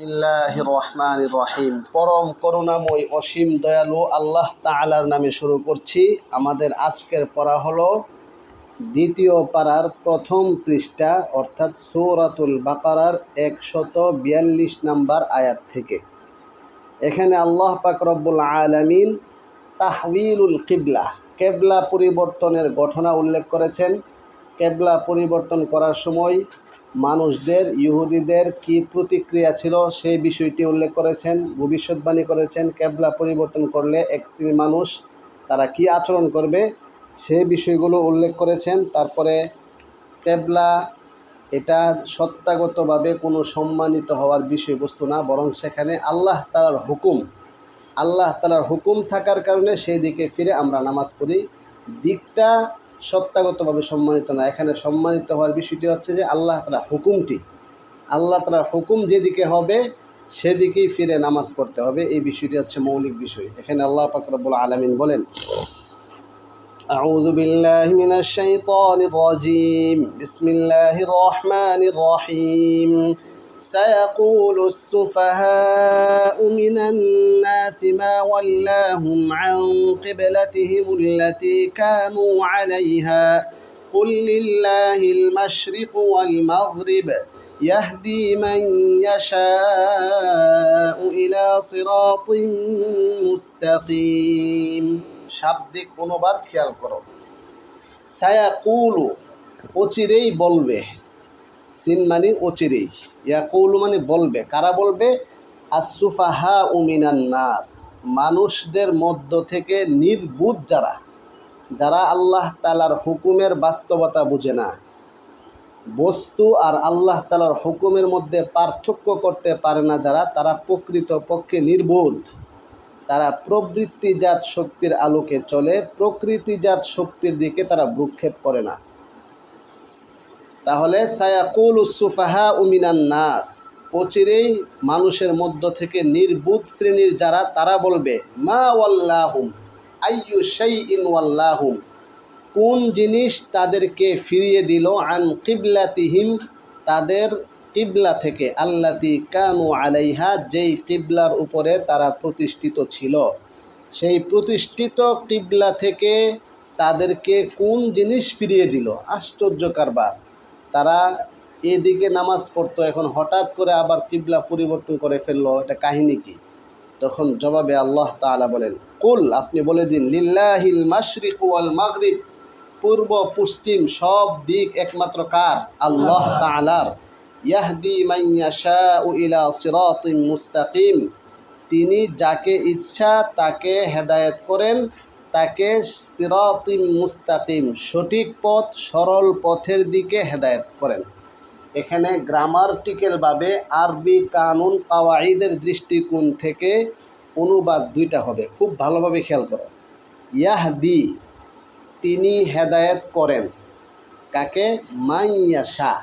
রহিম পরম করুণাময়, অসীম দয়ালু আল্লাহ তাআলার নামে শুরু করছি। আমাদের আজকের পড়া হলো দ্বিতীয় পাড়ার প্রথম পৃষ্ঠা, অর্থাৎ সৌরাতুল বাকারার একশত বিয়াল্লিশ নাম্বার আয়াত থেকে। এখানে আল্লাহ পাক রব্বুল আলামিন তাহবিলুল কিবলা, কেবলা পরিবর্তনের ঘটনা উল্লেখ করেছেন। কেবলা পরিবর্তন করার সময় মানুষদের, ইহুদিদের কি প্রতিক্রিয়া ছিল সেই বিষয়টি উল্লেখ করেছেন, ভবিষ্যৎবাণী করেছেন, ক্যাবলা পরিবর্তন করলে এক শ্রেণির মানুষ তারা কি আচরণ করবে সেই বিষয়গুলো উল্লেখ করেছেন। তারপরে ক্যাবলা এটা সত্তাগতভাবে কোনো সম্মানিত হওয়ার বিষয়বস্তু না, বরং সেখানে আল্লাহ তালার হুকুম, আল্লাহ তালার হুকুম থাকার কারণে সেই দিকে ফিরে আমরা নামাজ পড়ি। দিকটা সত্তাগতভাবে সম্মানিত না এখানে সম্মানিত হওয়ার বিষয়টি হচ্ছে যে আল্লাহ তালা হুকুমটি আল্লাহ তালার হুকুম যেদিকে হবে সেদিকেই ফিরে নামাজ পড়তে হবে এই বিষয়টি হচ্ছে মৌলিক বিষয় এখানে আল্লাহ পাকরবুল আলমিন বলেন أعوذ بالله من الشيطان الرجيم بسم الله الرحمن الرحيم سيقول السفهاء من الناس ما ولاهم عن قبلتهم التي كانوا عليها قل لله المشرق والمغرب يهدي من يشاء إلى صراط মুস্তাকিম শাব্দিক অনুবাদ খেয়াল করো সায়াকুলু অচিরেই বলবে সিন মানে অচিরেই। ইয়াকুলু মানে বলবে। কারা বলবে? আসুফাহা উমিনান নাস। মানুষদের মধ্য থেকে নির্বুধ যারা যারা আল্লাহ তালার হুকুমের বাস্তবতা বুঝে না। বস্তু আর আল্লাহ তালার হুকুমের মধ্যে পার্থক্য করতে পারে না যারা, তারা প্রকৃত পক্ষে নির্বোধ। তারা প্রবৃত্তিজাত শক্তির আলোকে চলে, প্রকৃতিজাত শক্তির দিকে তারা ভ্রুক্ষেপ করে না। তাহলে সায়াকুল উসুফাহা উমিনান নাস। অচিরেই মানুষের মধ্য থেকে নির্বুধ শ্রেণির যারা, তারা বলবে, মা ওয়াল্লাহুম, আইয়ু সেই ইন ওয়াল্লাহুম। কোন জিনিস তাদেরকে ফিরিয়ে দিল? আন কিবলাতিহিম, তাদের কিবলা থেকে, আল্লাতি কানু আলাইহা, যেই কিবলার উপরে তারা প্রতিষ্ঠিত ছিল। সেই প্রতিষ্ঠিত কিবলা থেকে তাদেরকে কোন জিনিস ফিরিয়ে দিল? আশ্চর্য কারবার। তারা এদিকে নামাজ পড়তো, এখন হঠাৎ করে আবার কিবলা পরিবর্তন করে ফেলল, এটা কাহিনী কি? তখন জবাবে আল্লাহ তাআলা বলেন, কুল, আপনি বলে দিন, লিল্লাহিল মাশরিক ওয়াল মাগরিব, পূর্ব, পশ্চিম সব দিক একমাত্র কার? আল্লাহ তাআলার। ইয়াহদি মাইয়াশা ইলা সিরাতিন মুস্তাকিম, তিনি যাকে ইচ্ছা তাকে হেদায়েত করেন তাকে সিরাতিম মুস্তাকিম, সঠিক পথ, সরল পথের দিকে হেদায়েত করেন। এখানে গ্রামারটিক্যালভাবে আরবি কানুন কাওয়াইদের দৃষ্টিকোণ থেকে অনুবাদ দুইটা হবে। খুব ভালোভাবে খেয়াল করো। ইয়াহদি, তিনি হেদায়েত করেন। কাকে? মাইয়াশা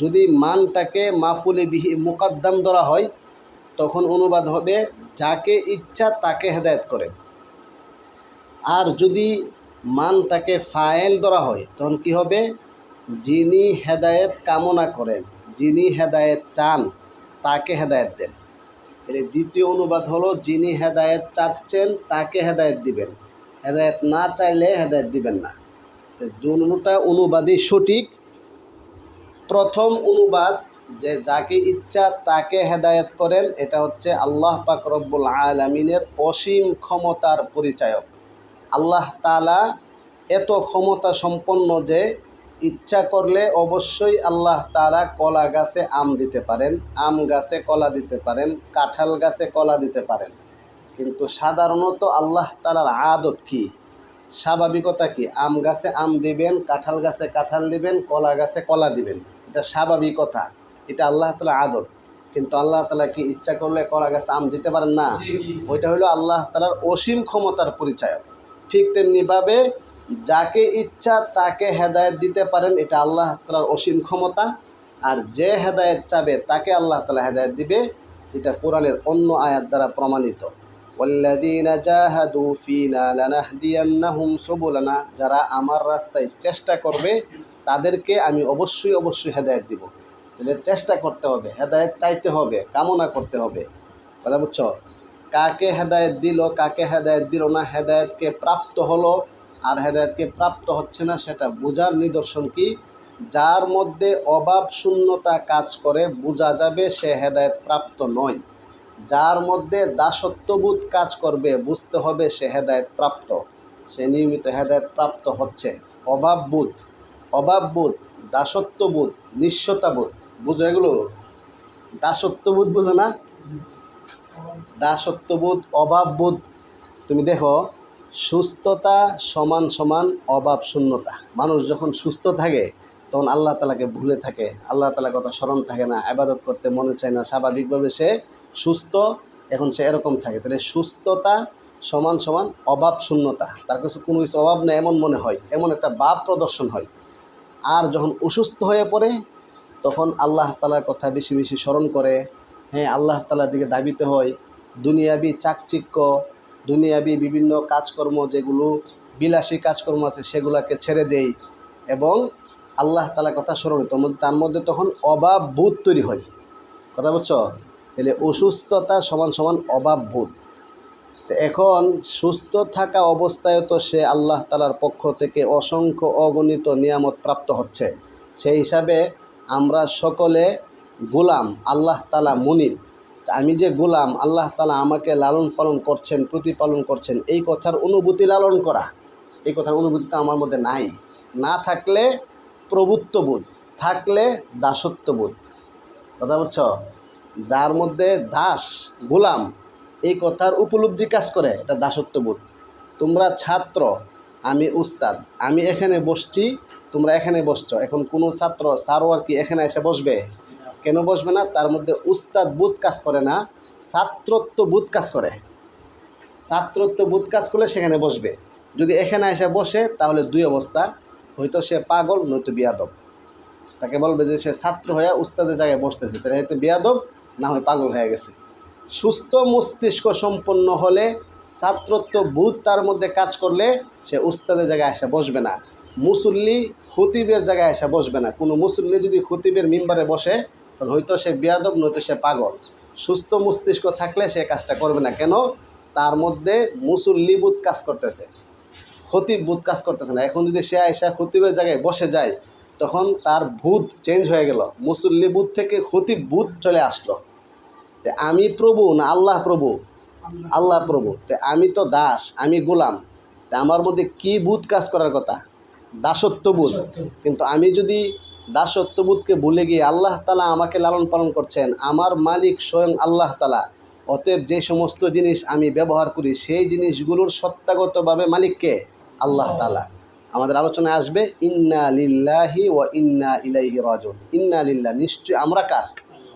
যদি মানটাকে মাফুলে বিহি, মুকাদ্দাম ধরা হয়, তখন অনুবাদ হবে, যাকে ইচ্ছা তাকে হেদায়েত করেন। আর যদি মানটাকে ফায়েল ধরা হয়, তখন কি হবে? যিনি হেদায়েত কামনা করেন, যিনি হেদায়েত চান, তাকে হেদায়েত দেন। তাহলে দ্বিতীয় অনুবাদ হলো, যিনি হেদায়েত চাচ্ছেন, তাকে হেদায়েত দিবেন। হেদায়েত না চাইলে হেদায়েত দিবেন না। তো দুটা অনুবাদই সঠিক। প্রথম অনুবাদ, যে যাকে ইচ্ছা তাকে হেদায়েত করেন, এটা হচ্ছে আল্লাহ পাক রব্বুল আলমিনের অসীম ক্ষমতার পরিচায়ক। আল্লাহ তালা এত ক্ষমতা সম্পন্ন যে ইচ্ছা করলে অবশ্যই আল্লাহ তালা কলা গাছে আম দিতে পারেন আম গাছে কলা দিতে পারেন কাঁঠাল গাছে কলা দিতে পারেন। কিন্তু সাধারণত আল্লাহ তালার আদত কি? স্বাভাবিকতা কি? আম গাছে আম দিবেন কাঁঠাল গাছে কাঁঠাল দিবেন কলা গাছে কলা দিবেন। এটা স্বাভাবিকতা এটা আল্লাহ তালা আদত। কিন্তু আল্লাহ তালা কি ইচ্ছা করলে কলা গাছে আম দিতে পারেন? না। ওইটা হলো আল্লাহ তালার অসীম ক্ষমতার পরিচয় ঠিক তেমনিভাবে যাকে ইচ্ছা তাকে হেদায়েত দিতে পারেন, এটা আল্লাহ তালার অসীম ক্ষমতা। আর যে হেদায়েত চাবে, তাকে আল্লাহ তালা হেদায়েত দিবে, যেটা কোরআনের অন্য আয়াত দ্বারা প্রমাণিত। যারা আমার রাস্তায় চেষ্টা করবে, তাদেরকে আমি অবশ্যই অবশ্যই হেদায়েত দিব। তাহলে চেষ্টা করতে হবে, হেদায়েত চাইতে হবে, কামনা করতে হবে। কথা বুঝছ? কাকে হেদায়েত দিল, কাকে হেদায়েত দিল না, হেদায়েতকে প্রাপ্ত হলো আর হেদায়েতকে প্রাপ্ত হচ্ছে না সেটা বোঝার নিদর্শন কি? যার মধ্যে অভাব শূন্যতা কাজ করে বোঝা যাবে সে হেদায়েত প্রাপ্ত নয়। যার মধ্যে দাসত্ববোধ কাজ করবে বুঝতে হবে সে হেদায়েত প্রাপ্ত। সে নিয়মিত হেদায়েত প্রাপ্ত হচ্ছে। অভাববোধ অভাববোধ, দাসত্ববোধ নিঃস্বতাবোধ বুঝো এগুলো? দাসত্ববোধ বুঝো না? দাসত্ববোধ, অভাববোধ। তুমি দেখো, সুস্থতা সমান সমান, অভাব শূন্যতা। মানুষ যখন সুস্থ থাকে, তখন আল্লাহ তালাকে ভুলে থাকে, আল্লাহ তালার কথা স্মরণ থাকে না আবাদত করতে মনে চায় না। স্বাভাবিকভাবে সে সুস্থ, এখন সে এরকম থাকে। তাহলে সুস্থতা সমান সমান, অভাব শূন্যতা। তার কাছে কোনো কিছু অভাব নেই, এমন মনে হয়, এমন একটা ভাব প্রদর্শন হয়। আর যখন অসুস্থ হয়ে পড়ে, তখন আল্লাহ তালার কথা বেশি বেশি স্মরণ করে হ্যাঁ আল্লাহ তালার দিকে দাবিতে হয়। দুনিয়াবি চাকচিক্য, দুনিয়াবি বিভিন্ন কাজকর্ম যেগুলো, বিলাসী কাজকর্ম আছে, সেগুলোকে ছেড়ে দেই এবং আল্লাহ তালার কথা স্মরণ। তখন তার মধ্যে তখন অভাব বোধ তৈরি হয়। কথা বুঝছ তাহলে অসুস্থতা সমান সমান অভাব বোধ। এখন সুস্থ থাকা অবস্থায় তো সে আল্লাহ তালার পক্ষ থেকে অসংখ্য অগণিত নিয়ামত প্রাপ্ত হচ্ছে। সেই হিসাবে আমরা সকলে গোলাম আল্লাহ তালা মুনিব তা আমি যে গোলাম, আল্লাহ তালা আমাকে লালন পালন করছেন, প্রতিপালন করছেন, এই কথার অনুভূতি লালন করা। এই কথার অনুভূতি তো আমার মধ্যে নাই। না থাকলে প্রভুত্ববোধ থাকলে দাসত্ববোধ কথা বুঝছ? যার মধ্যে দাস, গোলাম, এই কথার উপলব্ধি কাজ করে, এটা দাসত্ববোধ তোমরা ছাত্র, আমি উস্তাদ, আমি এখানে বসছি, তোমরা এখানে বসছ। এখন কোনো ছাত্র, সারোয়ার কি এখানে এসে বসবে? কেন বসবে না? তার মধ্যে উস্তাদ বুধ কাজ করে না, ছাত্রত্ব বুধ কাজ করে। ছাত্রত্ব বুধ কাজ করলে সেখানে বসবে। যদি এখানে এসে বসে, তাহলে দুই অবস্থা। হয়তো সে পাগল, নয়তো বিয়াদব। তাকে বলবে যে সে ছাত্র হয়ে উস্তাদের জায়গায় বসতেছে। তাহলে হয়তো বিয়াদব, না হয় পাগল হয়ে গেছে। সুস্থ মস্তিষ্ক সম্পন্ন হলে ছাত্রত্ব বুধ তার মধ্যে কাজ করলে সে উস্তাদের জায়গায় এসে বসবে না। মুসল্লি খতিবের জায়গায় এসে বসবে না। কোনো মুসল্লি যদি খতিবের মিম্বারে বসে তখন হয়তো সে বিয়াদব নয়তো সে পাগল। সুস্থ মস্তিষ্ক থাকলে সে কাজটা করবে না। কেন? তার মধ্যে মুসল্লি বুধ কাজ করতেছে। খতিব বুধ কাজ করতেছে না। এখন যদি সে আয়সা খতিবের জায়গায় বসে যায় তখন তার ভূত চেঞ্জ হয়ে গেল। মুসল্লি বুধ থেকে খতিব বুধ চলে আসলো। তে আমি প্রভু না আল্লাহ প্রভু? আল্লাহ প্রভু। তে আমি তো দাস আমি গোলাম। তা আমার মধ্যে কি বুধ কাজ করার কথা? দাসত্ব বুধ কিন্তু আমি যদি দাসত্ববোধকে ভুলে গিয়ে আল্লাহ তালা আমাকে লালন পালন করছেন। আমার মালিক স্বয়ং আল্লাহ তালা। অতএব যে সমস্ত জিনিস আমি ব্যবহার করি, সেই জিনিসগুলোর সত্তাগতভাবে মালিককে আল্লাহ তালা। আমাদের আলোচনায় আসবে, ইন্না লিল্লাহি ও ইন্না ইলাইহি রাজুন ইন্না লিল্লাহ, নিশ্চয়ই আমরা কার?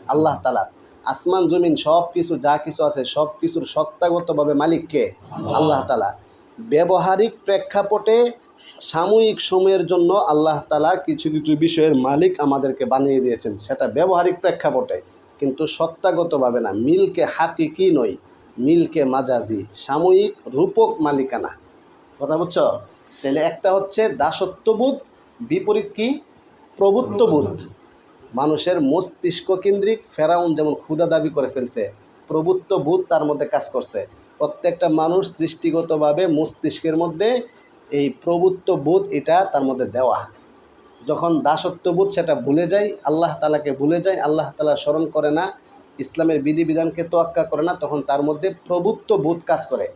আল্লাহ তালা। আসমান, জমিন সব কিছু যা কিছু আছে সব কিছুর সত্তাগতভাবে মালিককে আল্লাহ তালা। ব্যবহারিক প্রেক্ষাপটে সাময়িক সময়ের জন্য আল্লাহ তালা কিছু কিছু বিষয়ের মালিক আমাদেরকে বানিয়ে দিয়েছেন। সেটা ব্যবহারিক প্রেক্ষাপটে, কিন্তু সত্তাগতভাবে না। মিলকে হাকিকি নয় মিলকে মাজাজি, সাময়িক রূপক মালিকানা। কথা বুঝছ? তাহলে একটা হচ্ছে দাসত্ববোধ, বিপরীত কি? প্রভুত্ববোধ। মানুষের মস্তিষ্ক কেন্দ্রিক ফেরাউন যেমন ক্ষুদা দাবি করে ফেলছে প্রভুত্ব বোধ তার মধ্যে কাজ করছে। প্রত্যেকটা মানুষ সৃষ্টিগতভাবে মস্তিষ্কের মধ্যে এই প্রভুত্ব বোধ এটা তার মধ্যে দেওয়া। যখন দাসত্ববোধ সেটা ভুলে যায়, আল্লাহ তালাকে ভুলে যায়, আল্লাহ তালা স্মরণ করে না, ইসলামের বিধিবিধানকে তোয়াক্কা করে না, তখন তার মধ্যে প্রভুত্ব বোধ কাজ করে।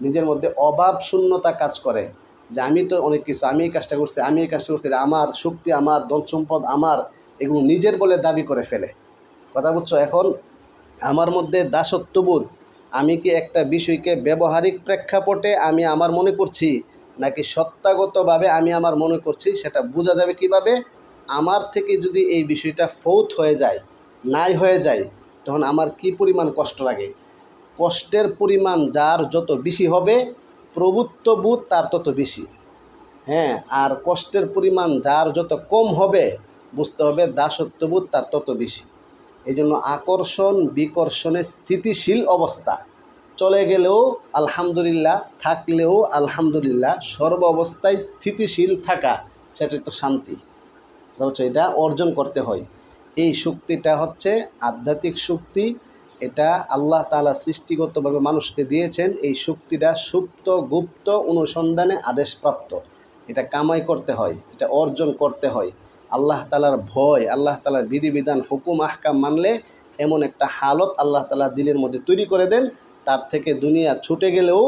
নিজের মধ্যে অভাব শূন্যতা কাজ করে। যে আমি তো অনেক কিছু, আমি এই কাজটা করছি, আমি এই কাজটা করছি, আমার শক্তি, আমার ধন সম্পদ, আমার এগুলো নিজের বলে দাবি করে ফেলে। কথা বুঝছ? এখন আমার মধ্যে দাসত্ববোধ আমি কি একটা বিষয়কে ব্যবহারিক প্রেক্ষাপটে আমি আমার মনে করছি নাকি সত্তাগতভাবে আমি আমার মনে করছি সেটা বোঝা যাবে কীভাবে? আমার থেকে যদি এই বিষয়টা ফৌত হয়ে যায়, নাই হয়ে যায়, তখন আমার কি পরিমাণ কষ্ট লাগে? কষ্টের পরিমাণ যার যত বেশি হবে, প্রভুত্ব প্রভুত্ববোধ তার তত বেশি। হ্যাঁ আর কষ্টের পরিমাণ যার যত কম হবে, বুঝতে হবে দাসত্ববোধ তার তত বেশি। এই জন্য আকর্ষণ বিকর্ষণের স্থিতিশীল অবস্থা। চলে গেলেও আলহামদুলিল্লাহ, থাকলেও আলহামদুলিল্লাহ, সর্ব অবস্থায় স্থিতিশীল থাকা সেটা তো শান্তি। বুঝছ এটা অর্জন করতে হয়। এই শক্তিটা হচ্ছে আধ্যাত্মিক শক্তি, এটা আল্লাহ তালা সৃষ্টিগতভাবে মানুষকে দিয়েছেন। এই শক্তিটা সুপ্ত, গুপ্ত অনুসন্ধানে আদেশপ্রাপ্ত। এটা কামাই করতে হয়, এটা অর্জন করতে হয়। আল্লাহ তালার ভয়, আল্লাহ তালার বিধিবিধান, হুকুম, আহকাম মানলে এমন একটা হালত আল্লাহ তালা দিলের মধ্যে তৈরি করে দেন। তার থেকে দুনিয়া ছুটে গেলেও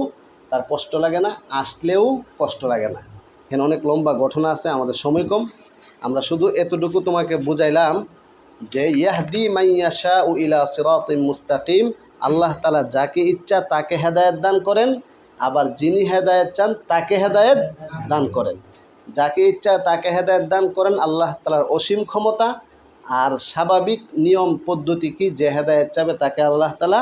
তার কষ্ট লাগে না, আসলেও কষ্ট লাগে না। এখানে অনেক লম্বা ঘটনা আছে, আমাদের সময় কম। আমরা শুধু এতটুকু তোমাকে বুঝাইলাম যে, ইয়াহদি মাইয়াশা উ ইলা সিরাতিম মুস্তাকিম। আল্লাহ তালা যাকে ইচ্ছা তাকে হেদায়েত দান করেন, আবার যিনি হেদায়েত চান তাকে হেদায়েত দান করেন। যাকে ইচ্ছা তাকে হেদায়েত দান করেন, আল্লাহ তালার অসীম ক্ষমতা। আর স্বাভাবিক নিয়ম পদ্ধতি কি? যে হেদায়েত চাবে তাকে আল্লাহ তালা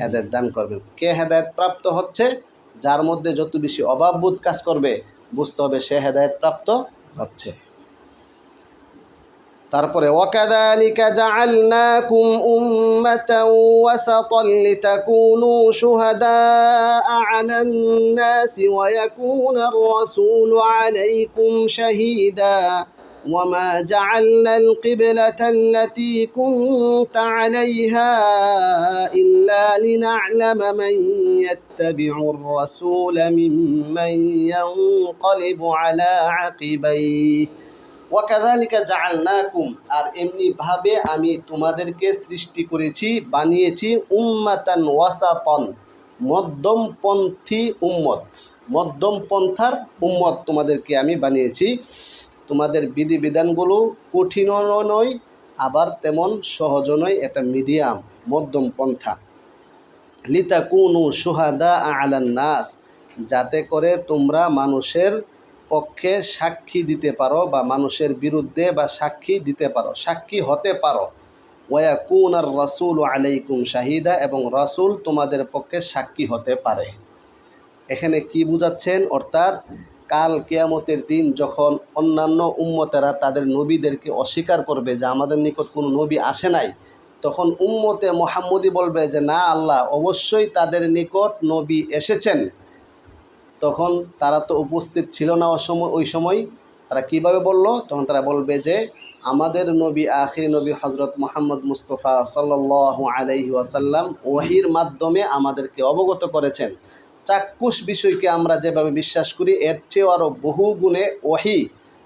হেদায়েত দান করবেন কে হেদায়েত প্রাপ্ত হচ্ছে? যার মধ্যে যত বেশি অভাববোধ কাজ করবে, বুঝতে হবে সে হেদায়েত প্রাপ্ত হচ্ছে। তারপরে, ওয়াকাদালিকা وما جعلنا القبلة التي كنت عليها إلا لنعلم من يتبع الرسول ممن ينقلب على عقبيه ওয়াকাদালিকা জাআলনাকুম আর এমনি ভাবে আমি তোমাদেরকে সৃষ্টি করেছি বানিয়েছি উম্মাতান ওয়াসাতন মধ্যমপন্থী উম্মত মধ্যম পন্থার উম্মত তোমাদেরকে আমি বানিয়েছি তোমাদের বিধিবিধানগুলো কঠিনও নয়, আবার তেমন সহজও নয়। একটা মিডিয়াম, মধ্যম পন্থা। লিতা কুনু সুহাদা আলান নাস, যাতে করে তোমরা মানুষের পক্ষে সাক্ষী দিতে পারো বা মানুষের বিরুদ্ধে বা সাক্ষী দিতে পারো, সাক্ষী হতে পারো। ওয়া কুন আর রসুল আলাইকুম শাহিদা, এবং রসুল তোমাদের পক্ষে সাক্ষী হতে পারে। এখানে কি বুঝাচ্ছেন? অর্থাৎ কাল কেয়ামতের দিন যখন অন্যান্য উম্মতেরা তাদের নবীদেরকে অস্বীকার করবে যে আমাদের নিকট কোনো নবী আসে নাই, তখন উম্মতে মোহাম্মদী বলবে যে, না আল্লাহ, অবশ্যই তাদের নিকট নবী এসেছেন। তখন তারা তো উপস্থিত ছিল না সময়, ওই সময়। তারা কীভাবে বলল? তখন তারা বলবে যে, আমাদের নবী, আখির নবী হজরত মোহাম্মদ মুস্তফা সাল্লাহ আলাইহি ওয়াসাল্লাম ওহির মাধ্যমে আমাদেরকে অবগত করেছেন। চাক্ষুষ বিষয়কে আমরা যেভাবে বিশ্বাস করি এর চেয়েও আরও বহু গুণে ওহি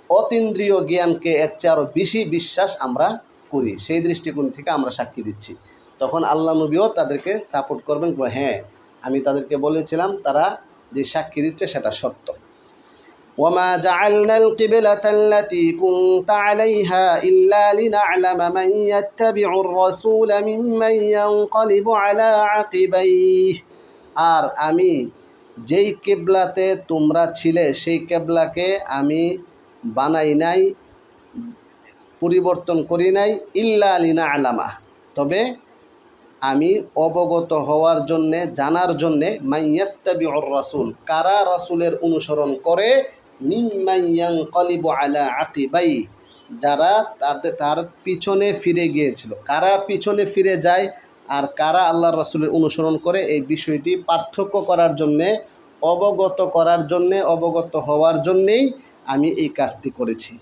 অতীন্দ্রিয় জ্ঞানকে এর চেয়ে আরও বেশি বিশ্বাস আমরা করি সেই দৃষ্টিকোণ থেকে আমরা সাক্ষী দিচ্ছি তখন আল্লাহ নবীও তাদেরকে সাপোর্ট করবেন হ্যাঁ আমি তাদেরকে বলেছিলাম তারা যে সাক্ষী দিচ্ছে সেটা সত্য وما جعلنا القبلة التي كنت عليها إلا لنعلم من يتبع الرسول ممن ينقلب على عقبيه আর আমি যেই কেবলাতে তোমরা ছিলে, সেই কেবলাকে আমি বানাই নাই, পরিবর্তন করি নাই, ইল্লা আলিনা আলামা তবে আমি অবগত হওয়ার জন্যে, জানার জন্যে মাইয়াত্তাবি অর রাসুল, কারা রাসুলের অনুসরণ করে মিম্মাইয়াং কলিব আলা আকিবাই, যারা তাদের, তার পিছনে ফিরে গিয়েছিল। কারা পিছনে ফিরে যায় আর কারা আল্লাহ রসুলের অনুসরণ করে এই বিষয়টি পার্থক্য করার জন্যে, অবগত করার জন্যে, অবগত হওয়ার জন্যেই আমি এই কাজটি করেছি।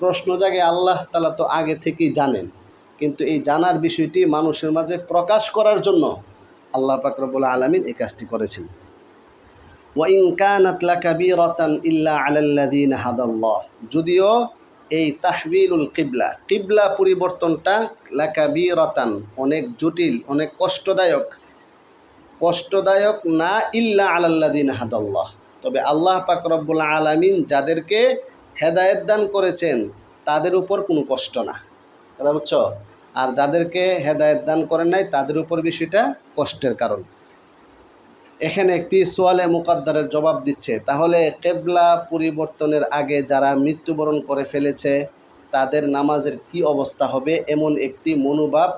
প্রশ্ন জাগে, আল্লাহ তালা তো আগে থেকেই জানেন, কিন্তু এই জানার বিষয়টি মানুষের মাঝে প্রকাশ করার জন্য আল্লাহ পাকরবুল আলমিন এই কাজটি করেছেন। ওয়াইন কানাত লাকাবীরাতান ইল্লা আলাল্লাযীনা হাদাল্লাহ, যদিও এই তাহবিলুল কিবলা। কিবলা পরিবর্তনটা লাকাবীরাতান, অনেক জটিল, অনেক কষ্টদায়ক। কষ্টদায়ক না ইল্লা আলাল্লাযীনা হাদাল্লাহ। তবে আল্লাহ পাক রব্বুল আলামিন যাদেরকে হেদায়েত দান করেছেন, তাদের উপর কোনো কষ্ট না। বুঝছ? আর যাদেরকে হেদায়েত দান করেন নাই, তাদের উপর বিষয়টা কষ্টের কারণ। এখানে একটি সোয়ালে মুকাদ্দারের জবাব দিচ্ছে তাহলে কেবলা পরিবর্তনের আগে যারা মৃত্যুবরণ করে ফেলেছে তাদের নামাজের কি অবস্থা হবে এমন একটি মনোভাব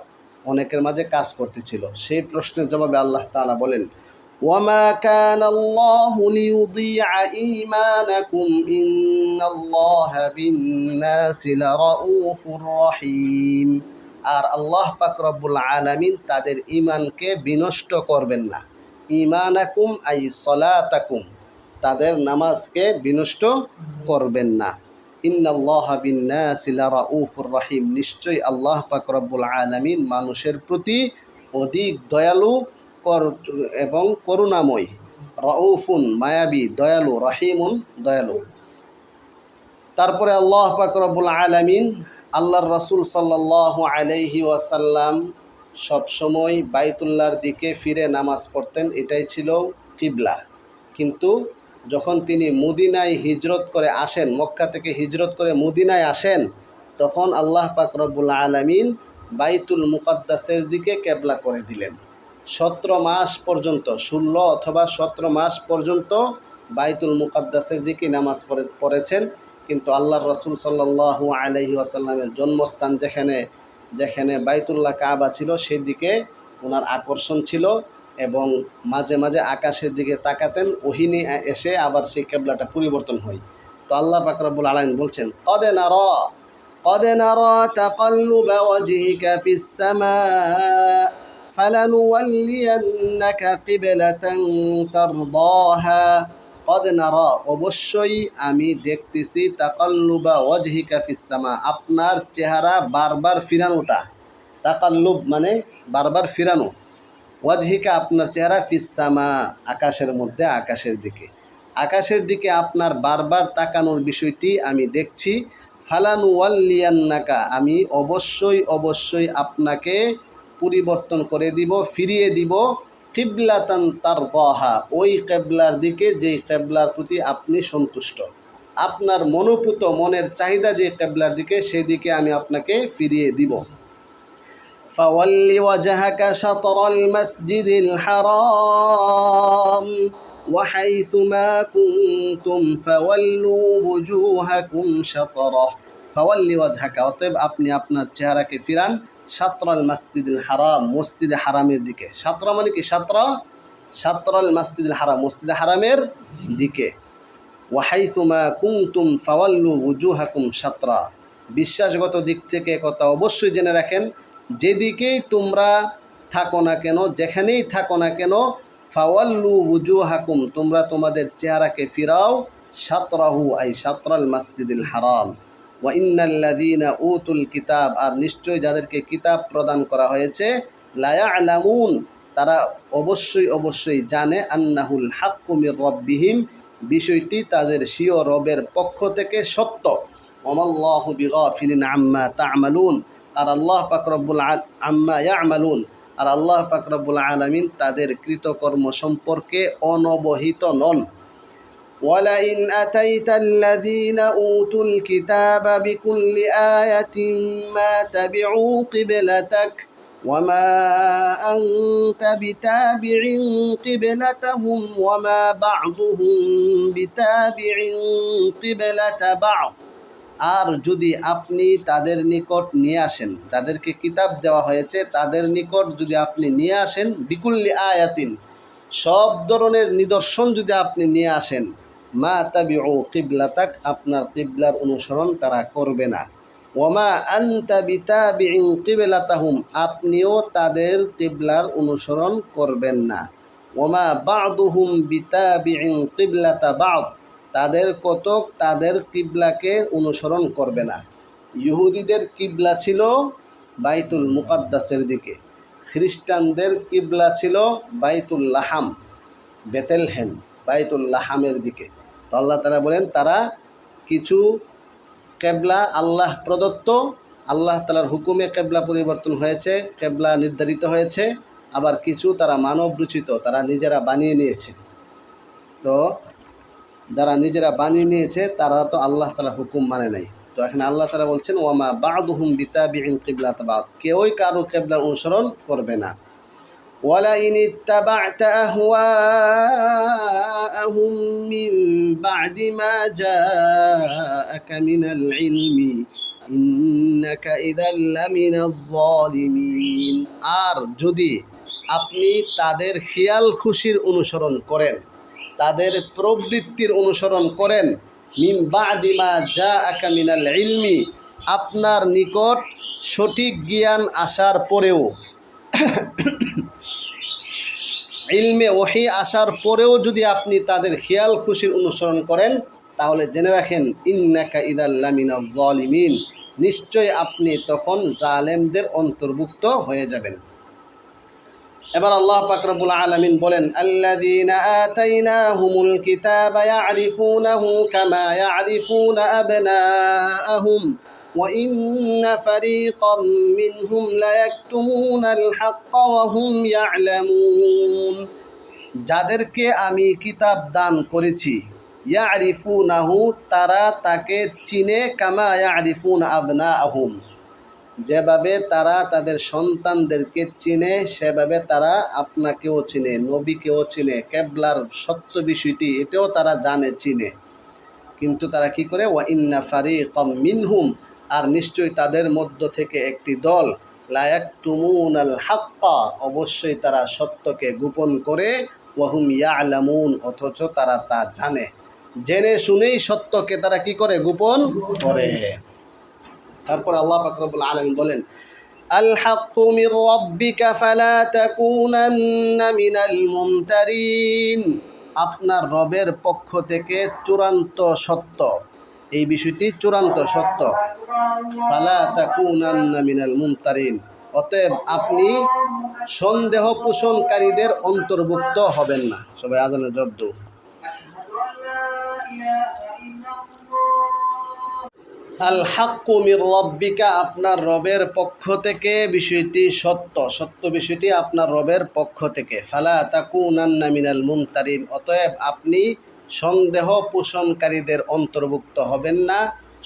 অনেকের মাঝে কাজ করতেছিল সেই প্রশ্নের জবাবে আল্লাহ তাআলা বলেন وما كان الله ليضيع إيمانكم إن الله بالناس لرؤوف رحيم আর আল্লাহ পাক রব্বুল আলামিন তাদের ইমানকে বিনষ্ট করবেন না ইমানাকুম আই সলাতাকুম। তাদের নামাজকে বিনষ্ট করবেন না। ইন্নাল্লাহ বিন্নাসি লারাউফুর রাহিম। নিশ্চয়ই আল্লাহ পাক আলামিন মানুষের প্রতি অধিক দয়ালু কর এবং করুণাময়। রাউফুন, মায়াবী, দয়ালু, রাহিমুন, দয়ালু। তারপরে আল্লাহ পাক আলামিন আল্লাহর রসুল সাল্লাল্লাহু আলাইহি ওয়াসাল্লাম সবসময় বাইতুল্লাহর দিকে ফিরে নামাজ পড়তেন, এটাই ছিল কিবলা। কিন্তু যখন তিনি মদিনায় হিজরত করে আসেন, মক্কা থেকে হিজরত করে মুদিনায় আসেন, তখন আল্লাহ পাক রব্বুল আলামিন বাইতুল মুকাদ্দাসের দিকে কেবলা করে দিলেন। সতেরো মাস পর্যন্ত, ষোলো অথবা সতেরো মাস পর্যন্ত বাইতুল মুকাদ্দাসের দিকে নামাজ পড়ে, পড়েছেন। কিন্তু আল্লাহর রসুল সাল্লাল্লাহু আলাইহি আসাল্লামের জন্মস্থান যেখানে যেখানে বাইতুল্লাহ কাবা ছিল, সেদিকে ওনার আকর্ষণ ছিল এবং মাঝে মাঝে আকাশের দিকে তাকাতেন। ওহিনী এসে আবার সেই কেবলাটা পরিবর্তন হয়। তো আল্লাহ পাকরাবুল আলাইন বলছেন, কদে না র কদে না র তাকাল্লু ফালানুওয়াল্লিয়ান্নাকা কিবলাতান তারদাহা। অবশ্যই আমি দেখতেছি তাকাল্লুবা ওয়াজহিকা ফিসামা আপনার চেহারা বারবার ফিরানোটা। তাকাল্লুব মানে বারবার ফিরানো। ওয়াজহিকা আপনার চেহারা ফিসামা আকাশের মধ্যে, আকাশের দিকে। আকাশের দিকে আপনার বারবার তাকানোর বিষয়টি আমি দেখছি। ফালানুয়াল্লিয়ান্নাকা আমি অবশ্যই অবশ্যই আপনাকে পরিবর্তন করে দিব, ফিরিয়ে দিব। কিবলাতান তার দহা ওই কেবলার দিকে যেই কেবলার প্রতি আপনি সন্তুষ্ট আপনার মনোপুত মনের চাহিদা যে কেবলার দিকে সেদিকে আমি আপনাকে ফিরিয়ে দিব فول وجهك شطر المسجد الحرام وحيث ما كنتم فولوا وجوهكم شطره فول وجهك অতএব আপনি আপনার চেহারাকে ফিরান সাতরাল মসজিদুল হারাম, মসজিদে হারামের দিকে। সাতরা মানে কি? সাতরা, সাতরাল মসজিদুল হারাম, মসজিদে হারামের দিকে। ওয়াহাইসুমা কুমতুম ফাওয়াল্লু উজু হাকুম সাতরা। বিশ্বাসগত দিক থেকে কথা অবশ্যই জেনে রাখেন, যেদিকেই তোমরা থাকো না কেন, যেখানেই থাকো না কেন, ফাওয়াল্লু উজু হাকুম তোমরা তোমাদের চেহারাকে ফিরাও সাতরাহু, আই সাতরাল মসজিদুল হারাম। ওয়া ইন্নাল্লাযীনা উতুল কিতাব, আর নিশ্চয় যাদেরকে কিতাব প্রদান করা হয়েছে লায়া আলামুন তারা অবশ্যই অবশ্যই জানে আন্নাহুল হাক্কু মির রব্বিহিম, বিষয়টি তাদের স্বীয় রবের পক্ষ থেকে সত্য। ওমাল্লাহু বিগাফিলিন আম্মা তা'মালুন, আর আল্লাহ পাক রব্বুল আল আম্মা ইয়ামালুন, আর আল্লাহ পাক রব্বুল আলামিন তাদের কৃতকর্ম সম্পর্কে অনবহিত নন। ولئن أتيت الذين أوتوا الكتاب بكل آية ما تبعوا قبلتك وما أنت بتابع قبلتهم وما بعضهم بتابع قبلة بعض আর যদি আপনি তাদের নিকট নিয়ে আসেন যাদেরকে কিতাব দেওয়া হয়েছে তাদের নিকট যদি আপনি নিয়ে আসেন বিকুল্লি আয়াতিন সব ধরনের নিদর্শন যদি আপনি নিয়ে আসেন মা তাবি ও কিবলাতাক, আপনার কিবলার অনুসরণ তারা করবে না। ওমা আন্তা বিতাবিন কিবলাতাহুম, আপনিও তাদের কিবলার অনুসরণ করবেন না। ওমা বাদুহুম বিতাবিন কিবলাতা বাদ, তাদের কতক তাদের কিবলাকে অনুসরণ করবে না। ইহুদিদের কিবলা ছিল বাইতুল মুকাদ্দাসের দিকে, খ্রিস্টানদের কিবলা ছিল বাইতুল লাহাম, বেতেলহেম, বাইতুল লাহামের দিকে। তো আল্লাহ তারা বলেন, তারা কিছু কেবলা আল্লাহ প্রদত্ত, আল্লাহ তালার হুকুমে কেবলা পরিবর্তন হয়েছে, কেবলা নির্ধারিত হয়েছে, আবার কিছু তারা মানব রুচিত, তারা নিজেরা বানিয়ে নিয়েছে। তো যারা নিজেরা বানিয়ে নিয়েছে, তারা তো আল্লাহ তালা হুকুম মানে নাই। তো এখানে আল্লাহ তালা বলছেন ওয়ামা বাদুহুম বিতাবিন কিবলাত বাদ কেউই কারও কেবলার অনুসরণ করবে না। ولئن اتبعت أهواءهم من بعد ما جاءك من العلم إنك إذا لمن الظالمين আর যদি আপনি তাদের খেয়াল খুশির অনুসরণ করেন তাদের প্রবৃত্তির অনুসরণ করেন মিম বাদিমা যা আকা মিনাল ইলমি আপনার নিকট সঠিক জ্ঞান আসার পরেও ইলমে ওহি আসার পরেও যদি আপনি তাদের খেয়াল খুশির অনুসরণ করেন, তাহলে জেনে রাখেন, ইন্নাকা ইদাল্লামিনা জলিমিন নিশ্চয় আপনি তখন জালেমদের অন্তর্ভুক্ত হয়ে যাবেন। এবার আল্লাহ পাক রব্বুল আলামিন বলেন, আল্লাযীনা আতাইনাহুমুল কিতাবা ইয়ারিফুনাহু কামা ইয়ারিফুনা আবনাআহুম। وإن فريقا منهم ليكتمون الحق وهم يعلمون যাদেরকে আমি কিতাব দান করেছি ইয়ারিফুনাহু তারা তাকে চিনে কামা ইয়ারিফুন আবনা আহুম যেভাবে তারা তাদের সন্তানদেরকে চিনে সেভাবে তারা আপনাকেও চিনে নবীকেও চিনে কেবলার সত্য বিষয়টি এটাও তারা জানে চিনে কিন্তু তারা কি করে ওয়া ইন্না ফারি কম মিনহুম আর নিশ্চয়ই তাদের মধ্য থেকে একটি দল লায়াক তুমুন আল হাক্কা অবশ্যই তারা সত্যকে গোপন করে ওয়াহুম ইয়ালামুন অথচ তারা তা জানে জেনে শুনেই সত্যকে তারা কি করে গোপন করে তারপর আল্লাহ ফাকরবুল আলমিন বলেন الحق من ربك فلا تكونن من الممترين আপনার রবের পক্ষ থেকে চূড়ান্ত সত্য এই বিষয়টি চূড়ান্ত সত্য। ফালা তাকুনান্না মিনাল অতএব আপনি সন্দেহ পোষণকারীদের অন্তর্ভুক্ত হবেন না। সবাই আজানের জব্দ। আল হাক্কু মির রব্বিকা, আপনার রবের পক্ষ থেকে বিষয়টি সত্য। সত্য বিষয়টি আপনার রবের পক্ষ থেকে। ফালা তাকুনান্না মিনাল মুমতারিন। অতএব আপনি সন্দেহ পোষণকারীদের অন্তর্ভুক্ত হবেন না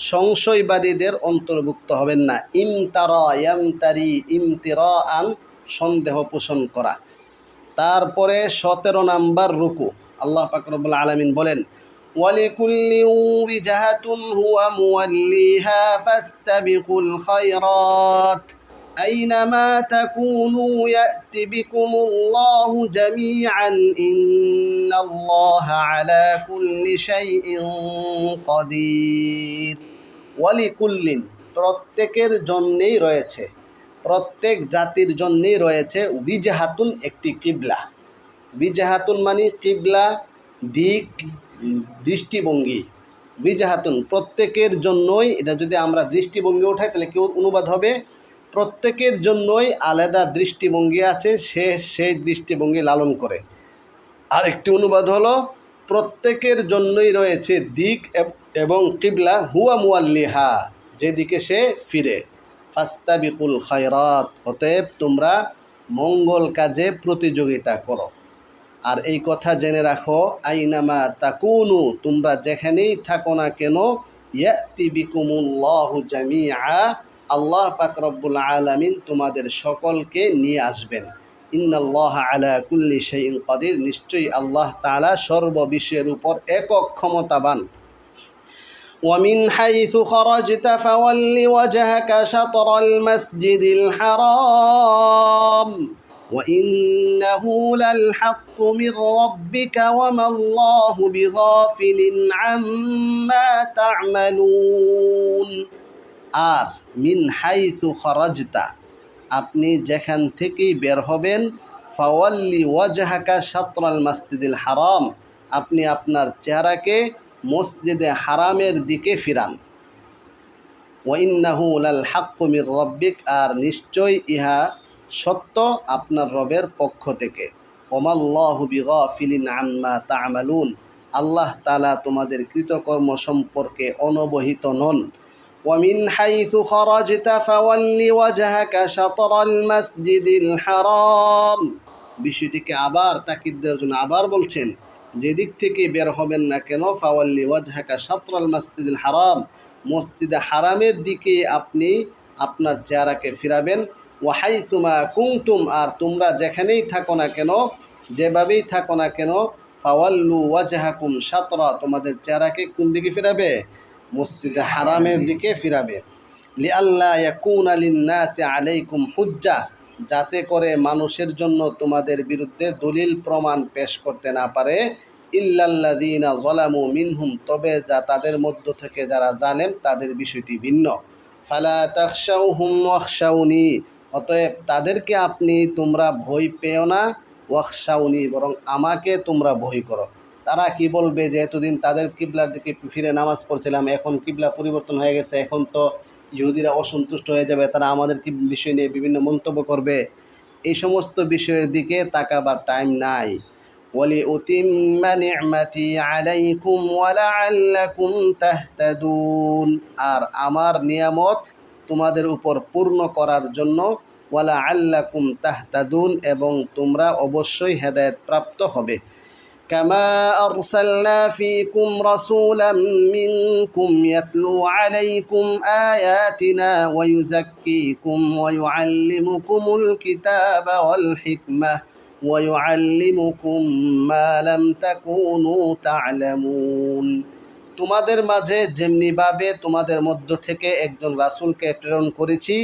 সংশয়বাদীদের অন্তর্ভুক্ত হবেন না ইমতারা ইয়ামতারি ইমতিরা আন সন্দেহ পোষণ করা তারপরে সতেরো নাম্বার রুকু আল্লাহ পাকরবুল আলমিন বলেন ولكل وجهة هو موليها فاستبقوا الخيرات أينما تكونوا يأت بكم الله جميعا إن الله على كل شيء قدير ولكل প্রত্যেকের জন্যেই রয়েছে প্রত্যেক জাতির জন্যেই রয়েছে বিজাহাতুন একটি কিবলা বিজাহাতুন মানে কিবলা দিক দৃষ্টিভঙ্গি বিজাহাতুন প্রত্যেকের জন্যই এটা যদি আমরা দৃষ্টিভঙ্গি ওঠাই তাহলে কেউ অনুবাদ হবে প্রত্যেকের জন্যই আলাদা দৃষ্টিভঙ্গি আছে সে সেই দৃষ্টিভঙ্গি লালন করে আরেকটি অনুবাদ হলো, প্রত্যেকের জন্যই রয়েছে দিক এবং কিবলা হুয়া মুয়াল্লিহা, যেদিকে সে ফিরে। ফাস্তা ফাস্তাবিকুল খায়রাত, অতএব তোমরা মঙ্গল কাজে প্রতিযোগিতা করো। আর এই কথা জেনে রাখো, আইনামা তাকুনু, তোমরা যেখানেই থাকো না কেন ইয়াতি বিকুমুল্লাহু জামিআ, আল্লাহ পাক রব্বুল আলামিন তোমাদের সকলকে নিয়ে আসবেন। ইন্নাল্লাহ আলা কুল্লি শাইইন কাদির নিশ্চয়ই আল্লাহ তাআলা সর্ববিষয়ের উপর একক ক্ষমতাবান ومن حيث خرجت فول وجهك شطر المسجد الحرام وإنه للحق من ربك وما الله بغافل عما تعملون আর মিন হাইসু খরজতা আপনি যেখান থেকেই বের হবেন, ফাওয়াল্লি ওয়াজহাকা সাতরাল মসজিদুল হারাম, আপনি আপনার চেহারাকে মসজিদে হারামের দিকে ফিরান। ওয়াইন্নাহু লাল হাক্কু মির রব্বিক, আর নিশ্চয় ইহা সত্য আপনার রবের পক্ষ থেকে। ওমাল্লাহু বিগাফিলিন আম্মা তা'মালুন, আল্লাহ তাআলা তোমাদের কৃতকর্ম সম্পর্কে অনবহিত নন। ومن حيث خرجت فول وجهك شطر المسجد الحرام বিষয়টিকে আবার তাকিদ দেওয়ার জন্য আবার বলছেন যেদিক থেকে বের হবেন না কেন ফাওয়াল্লি ওয়াজহাকা শাতরাল মসজিদুল হারাম মসজিদে হারামের দিকে আপনি আপনার চেহারাকে ফিরাবেন ওয়াহাই তুমা কুংতুম আর তোমরা যেখানেই থাকো না কেন যেভাবেই থাকো না কেন ফাওয়াল্লু ওয়াজহাকুম সাতরা তোমাদের চেহারাকে কোন দিকে ফিরাবে মসজিদে হারামের দিকে ফিরাবে। লি আল্লাহ ইয়াকুন আলিন্নাসি আলাইকুম হুজ্জা, যাতে করে মানুষের জন্য তোমাদের বিরুদ্ধে দলিল প্রমাণ পেশ করতে না পারে। ইল্লাল্লাদিনা জলামু মিনহুম, তবে যা তাদের মধ্য থেকে যারা জালেম, তাদের বিষয়টি ভিন্ন। ফালা তাকশাউ হুম ওয়াকশাউনি অতএব তাদেরকে আপনি তোমরা ভয় পেও না ওয়াকশাউনি বরং আমাকে তোমরা ভয় করো। তারা কি বলবে যে এতদিন তাদের কিবলার দিকে ফিরে নামাজ পড়ছিলাম, এখন কিবলা পরিবর্তন হয়ে গেছে, এখন তো ইহুদিরা অসন্তুষ্ট হয়ে যাবে, তারা আমাদের কি বিষয় নিয়ে বিভিন্ন মন্তব্য করবে? এই সমস্ত বিষয়ের দিকে তাকাবার টাইম নাই। ওয়ালি উতিম্মা তাহতাদুন। আর আমার নিয়ামত তোমাদের উপর পূর্ণ করার জন্য ওয়ালা আল্লাকুম তাহতাদুন এবং তোমরা অবশ্যই হেদায়েত প্রাপ্ত হবে। كما أرسلنا فيكم رسولا منكم يتلو عليكم آياتنا ويزكيكم ويعلمكم الكتاب والحكمة ويعلمكم ما لم تكونوا تعلمون তোমাদের মাঝে যেমনিভাবে তোমাদের মধ্য থেকে একজন রাসূলকে প্রেরণ করেছি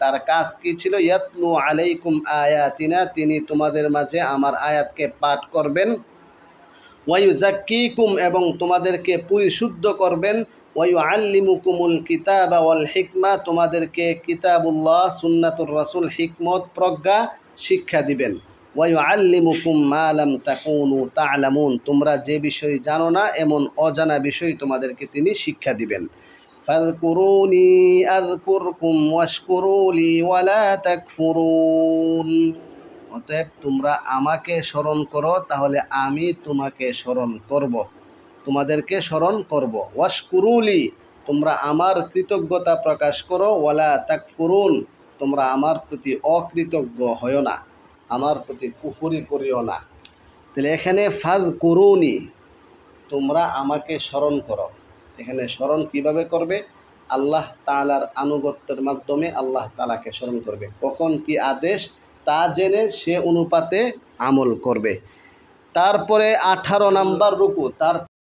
তার কাজ কি ছিল ইয়াতলু আলাইকুম আয়াতিনা তিনি তোমাদের মাঝে আমার আয়াতকে পাঠ করবেন ওয়াইজাক্কিকুম এবং তোমাদেরকে পরিশুদ্ধ করবেন। ওয়াইউ আল্লিমুকুমুল কিতাব ওয়াল হিকমা, তোমাদেরকে কিতাবুল্লাহ, সুন্নাতুর রাসুল, হিকমত, প্রজ্ঞা, শিক্ষা দিবেন। ওয়াইউ আল্লিমুকুম মালাম তাকুনু তালামুন, তোমরা যে বিষয় জানো না, এমন অজানা বিষয় তোমাদেরকে তিনি শিক্ষা দিবেন। ফাযকুরুনি আযকুরকুম ওয়াশকুরুলি ওয়ালা তাকফুরুন। অতএব তোমরা আমাকে স্মরণ করো, তাহলে আমি তোমাকে স্মরণ করব। তোমাদেরকে স্মরণ করব। ওয়াশকুরুলি, তোমরা আমার কৃতজ্ঞতা প্রকাশ করো। ওয়ালা তাকফুরুন, তোমরা আমার প্রতি অকৃতজ্ঞ হও না। আমার প্রতি কুফুরি করিও না। তাহলে এখানে ফাজ করুনি তোমরা আমাকে স্মরণ করো। এখানে স্মরণ কীভাবে করবে? আল্লাহ তালার আনুগত্যের মাধ্যমে আল্লাহ তালাকে স্মরণ করবে। কখন কি আদেশ? তা জেনে সে অনুপাতে আমল করবে। তারপরে আঠারো নাম্বার রুকু তার